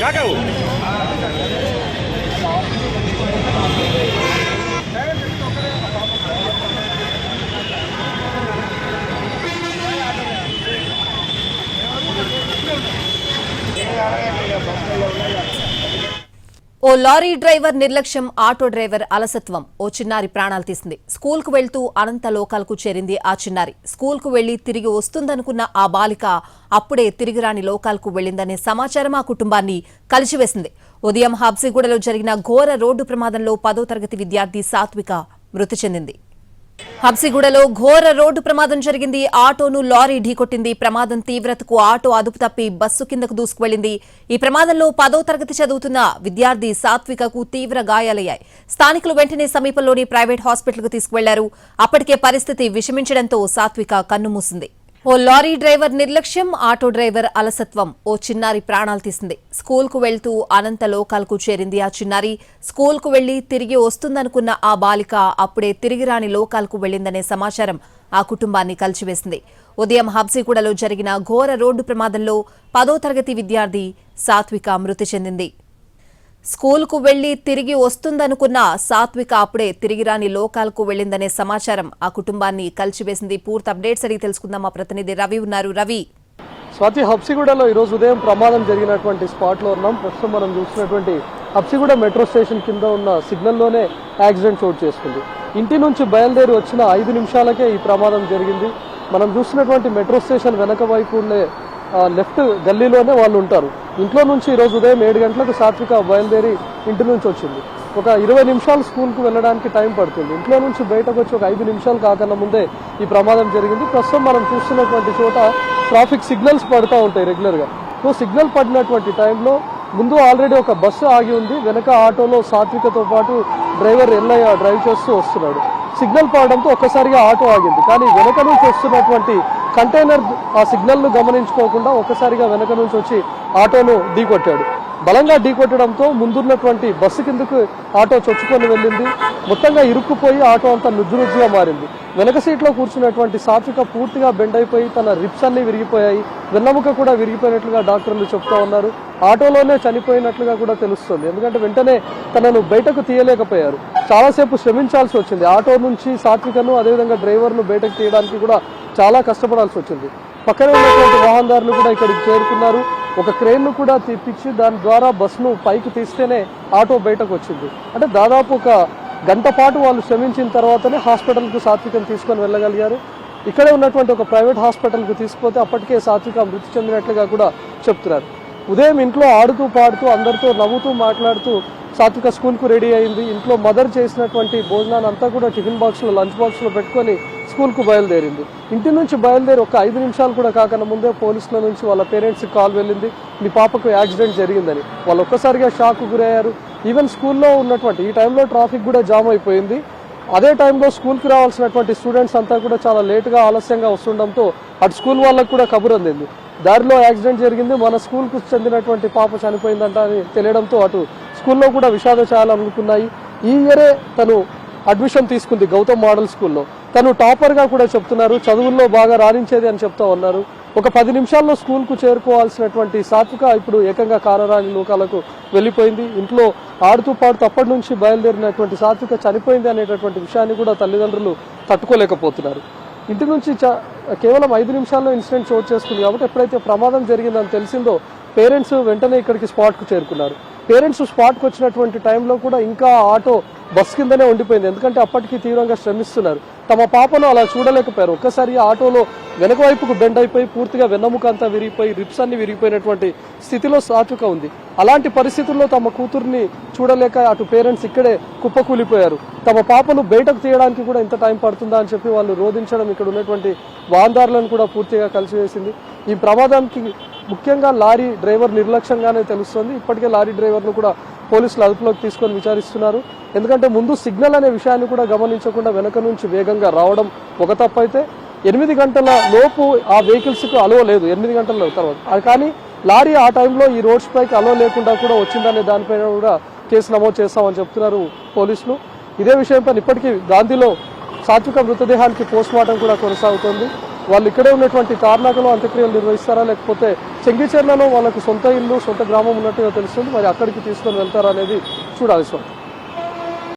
కాకావు ఓ lorry driver నిర్లక్ష్యం auto driver అలసత్వం. ఓ చిన్నారి ప్రాణాలు తీసింది. స్కూల్కు వెళ్తూ అనంత లోకాలకు చేరింది ఆ చిన్నారి. స్కూల్కు వెళ్ళి తిరిగి వస్తుందనుకున్న ఆ బాలిక అప్పుడే తిరిగి రాని లోకాలకు వెళ్ళిందనే సమాచారం ఆ కుటుంబాన్ని కలిసివేసింది. ఉదయం హాబ్సిగూడలో జరిగిన ఘోర రోడ్డు ప్రమాదంలో పదో తరగతి విద్యార్థి సాత్విక మృతి చెందింది. హబ్సిగూడలో ఘోర రోడ్డు ప్రమాదం జరిగింది. ఆటోను లారీ ఢీకొట్టింది. ప్రమాదం తీవ్రతకు ఆటో అదుపు తప్పి బస్సు కిందకు దూసుకువెళ్ళింది ఈ ప్రమాదంలో పదో తరగతి చదువుతున్న విద్యార్థి సాత్వికకు తీవ్ర గాయాలయ్యాయి. స్థానికులు వెంటనే సమీపంలోని ప్రైవేట్ హాస్పిటల్కు తీసుకువెళ్ళారు. అప్పటికే పరిస్థితి విషమించడంతో సాత్విక కన్నుమూసింది ఓ లారీ డ్రైవర్ నిర్లక్ష్యం ఆటో డ్రైవర్ అలసత్వం. ఓ చిన్నారి ప్రాణాలు తీసింది. స్కూల్కు వెళ్తూ అనంత లోకాలకు చేరింది ఆ చిన్నారి. స్కూల్కు వెళ్ళి తిరిగి వస్తుందనుకున్న ఆ బాలిక అప్పుడే తిరిగి రాని లోకాలకు వెళ్ళిందనే సమాచారం ఆ కుటుంబాన్ని కలిచివేసింది. ఉదయం హబ్సిగూడలో జరిగిన ఘోర రోడ్డు ప్రమాదంలో పదో తరగతి విద్యార్థి సాత్విక మృతి చెందింది. స్కూల్కు వెళ్ళి తిరిగి వస్తుందనుకున్న సాత్విక అప్పుడే తిరిగి రాని లోకాలకు వెళ్ళిందనే సమాచారం ఆ కుటుంబాన్ని కలిసివేసింది. పూర్తి అప్డేట్స్ అడిగి తెలుసుకుందాం. మా ప్రతినిధి రవి ఉన్నారు. రవి. స్వాతి హబ్సిగూడలో ఈరోజు ఉదయం ప్రమాదం జరిగినటువంటి స్పాట్లో ఉన్నాం. ప్రస్తుతం మనం చూసినటువంటి హబ్సిగూడ మెట్రో స్టేషన్ కింద ఉన్న సిగ్నల్లోనే యాక్సిడెంట్ చోటు చేసుకుంది. ఇంటి నుంచి బయలుదేరి వచ్చిన ఐదు నిమిషాలకే ఈ ప్రమాదం జరిగింది. మనం చూసినటువంటి మెట్రో స్టేషన్ వెనక వైపు ఉండే లెఫ్ట్ గల్లీలోనే వాళ్ళు ఉంటారు. ఇంట్లో నుంచి ఈరోజు ఉదయం ఏడు గంటలకు సాత్విక బయలుదేరి ఇంటి నుంచి వచ్చింది. ఒక ఇరవై నిమిషాలు స్కూల్కు వెళ్ళడానికి టైం పడుతుంది. ఇంట్లో నుంచి బయటకు వచ్చి ఒక ఐదు నిమిషాలు కాకుండా ముందే ఈ ప్రమాదం జరిగింది. ప్రస్తుతం మనం చూస్తున్నటువంటి చోట ట్రాఫిక్ సిగ్నల్స్ పడుతూ ఉంటాయి రెగ్యులర్గా సో సిగ్నల్ పడినటువంటి టైంలో ముందు ఆల్రెడీ ఒక బస్సు ఆగి ఉంది. వెనక ఆటోలో సాత్వికతో పాటు డ్రైవర్ ఎల్లయ్య డ్రైవ్ చేస్తూ వస్తున్నాడు. సిగ్నల్ పడడంతో ఒక్కసారిగా ఆటో ఆగింది. కానీ వెనక నుంచి వస్తున్నటువంటి కంటైనర్ ఆ సిగ్నల్ను గమనించుకోకుండా ఒక్కసారిగా వెనక నుంచి వచ్చి ఆటోను ఢీకొట్టాడు. బలంగా ఢీకొట్టడంతో ముందున్నటువంటి బస్సు కిందకు ఆటో చొచ్చుకొని వెళ్ళింది. మొత్తంగా ఇరుక్కుపోయి ఆటో అంతా నుజ్జునుజ్జుగా మారింది. వెనక సీట్లో కూర్చున్నటువంటి సాత్విక పూర్తిగా బెండ్ అయిపోయి తన రిప్స్ అన్ని విరిగిపోయాయి. వెన్నముక కూడా విరిగిపోయినట్లుగా డాక్టర్లు చెప్తా ఉన్నారు. ఆటోలోనే చనిపోయినట్లుగా కూడా తెలుస్తుంది. ఎందుకంటే వెంటనే తనను బయటకు తీయలేకపోయారు. చాలాసేపు శ్రమించాల్సి వచ్చింది. ఆటో నుంచి సాత్వికను అదేవిధంగా డ్రైవర్ను బయటకు తీయడానికి కూడా చాలా కష్టపడాల్సి వచ్చింది. పక్కనే ఉన్నటువంటి వాహనదారులు కూడా ఇక్కడికి చేరుకున్నారు. ఒక క్రేన్ను కూడా తెప్పించి దాని ద్వారా బస్సును పైకి తీస్తేనే ఆటో బయటకు వచ్చింది. అంటే దాదాపు ఒక గంట పాటు వాళ్ళు శ్రమించిన తర్వాతనే హాస్పిటల్కు సాత్వికం తీసుకొని వెళ్ళగలిగారు. ఇక్కడే ఉన్నటువంటి ఒక ప్రైవేట్ హాస్పిటల్కు తీసుకుపోతే అప్పటికే సాత్విక మృతి చెందినట్లుగా కూడా చెప్తున్నారు. ఉదయం ఇంట్లో ఆడుతూ పాడుతూ అందరితో నవ్వుతూ మాట్లాడుతూ సాత్విక స్కూల్కు రెడీ అయింది. ఇంట్లో మదర్ చేసినటువంటి భోజనాన్ని అంతా కూడా టిఫిన్ బాక్స్లో లంచ్ బాక్స్లో పెట్టుకొని స్కూల్కు బయలుదేరింది. ఇంటి నుంచి బయలుదేరి ఒక ఐదు నిమిషాలు కూడా కాకుండా ముందే పోలీసుల నుంచి వాళ్ళ పేరెంట్స్కి కాల్ వెళ్ళింది. మీ పాపకు యాక్సిడెంట్ జరిగిందని. వాళ్ళు ఒక్కసారిగా షాక్ గురయ్యారు. ఈవెన్ స్కూల్లో ఉన్నటువంటి ఈ టైంలో ట్రాఫిక్ కూడా జామ్ అయిపోయింది. అదే టైంలో స్కూల్కి రావాల్సినటువంటి స్టూడెంట్స్ అంతా కూడా చాలా లేటుగా ఆలస్యంగా వస్తుండడంతో అటు స్కూల్ వాళ్ళకు కూడా కబురు అందింది. దారిలో యాక్సిడెంట్ జరిగింది. మన స్కూల్కు చెందినటువంటి పాప చనిపోయిందంట అని తెలియడంతో అటు స్కూల్లో కూడా విషాద చేయాలనుకున్నాయి ఈ ఇయరే తను అడ్మిషన్ తీసుకుంది గౌతమ్ మోడల్ స్కూల్లో. తను టాపర్గా కూడా చెప్తున్నారు చదువుల్లో బాగా రాణించేది అని చెప్తా ఉన్నారు. ఒక పది నిమిషాల్లో స్కూల్కు చేరుకోవాల్సినటువంటి సాత్విక ఇప్పుడు ఏకంగా కారరాని లోకాలకు వెళ్ళిపోయింది. ఇంట్లో ఆడుతూ పాడుతూ అప్పటి నుంచి బయలుదేరినటువంటి సాత్విక చనిపోయింది అనేటటువంటి విషయాన్ని కూడా తల్లిదండ్రులు తట్టుకోలేకపోతున్నారు. ఇంటి నుంచి కేవలం ఐదు నిమిషాల్లో ఇన్సిడెంట్ చోటు చేసుకుంది కాబట్టి ఎప్పుడైతే ప్రమాదం జరిగిందని తెలిసిందో పేరెంట్స్ వెంటనే ఇక్కడికి స్పాట్కు చేరుకున్నారు. పేరెంట్స్ స్పాట్కి వచ్చినటువంటి టైంలో కూడా ఇంకా ఆటో బస్ కిందనే ఉండిపోయింది. ఎందుకంటే అప్పటికి తీవ్రంగా శ్రమిస్తున్నారు. తమ పాపను అలా చూడలేకపోయారు. ఒక్కసారి ఆటోలో వెనక వైపుకు బెండ్ అయిపోయి పూర్తిగా వెన్నముక అంతా విరిగిపోయి రిప్స్ అన్ని విరిగిపోయినటువంటి స్థితిలో సాత్విక ఉంది. అలాంటి పరిస్థితుల్లో తమ కూతుర్ని చూడలేక అటు పేరెంట్స్ ఇక్కడే కుప్పకూలిపోయారు. తమ పాపను బయటకు తీయడానికి కూడా ఇంత టైం పడుతుందా అని చెప్పి వాళ్ళు రోధించడం ఇక్కడ ఉన్నటువంటి వాహనదారులను కూడా పూర్తిగా కలిసివేసింది. ఈ ప్రమాదానికి ముఖ్యంగా లారీ డ్రైవర్ నిర్లక్ష్యంగానే తెలుస్తుంది. ఇప్పటికే లారీ డ్రైవర్ను కూడా పోలీసులు అదుపులోకి తీసుకొని విచారిస్తున్నారు. ఎందుకంటే ముందు సిగ్నల్ అనే విషయాన్ని కూడా గమనించకుండా వెనక నుంచి వేగంగా రావడం ఒక తప్పైతే ఎనిమిది గంటల లోపు ఆ వెహికల్స్కు అలవలేదు ఎనిమిది గంటల తర్వాత. కానీ లారీ ఆ టైంలో ఈ రోడ్స్ పైకి అలవ లేకుండా కూడా వచ్చిందనే దానిపైన కూడా కేసు నమోదు చేస్తామని చెప్తున్నారు పోలీసులు. ఇదే విషయంపై ఇప్పటికీ గాంధీలో సాత్విక మృతదేహానికి పోస్ట్మార్టం కూడా కొనసాగుతోంది. వాళ్ళు ఇక్కడే ఉన్నటువంటి తార్నాకలో అంత్యక్రియలు నిర్వహిస్తారా లేకపోతే చెంగిచెర్లలో వాళ్ళకు సొంత ఇల్లు సొంత గ్రామం ఉన్నట్టుగా తెలుస్తుంది మరి అక్కడికి తీసుకొని వెళ్తారా అనేది చూడాలి స్వామి.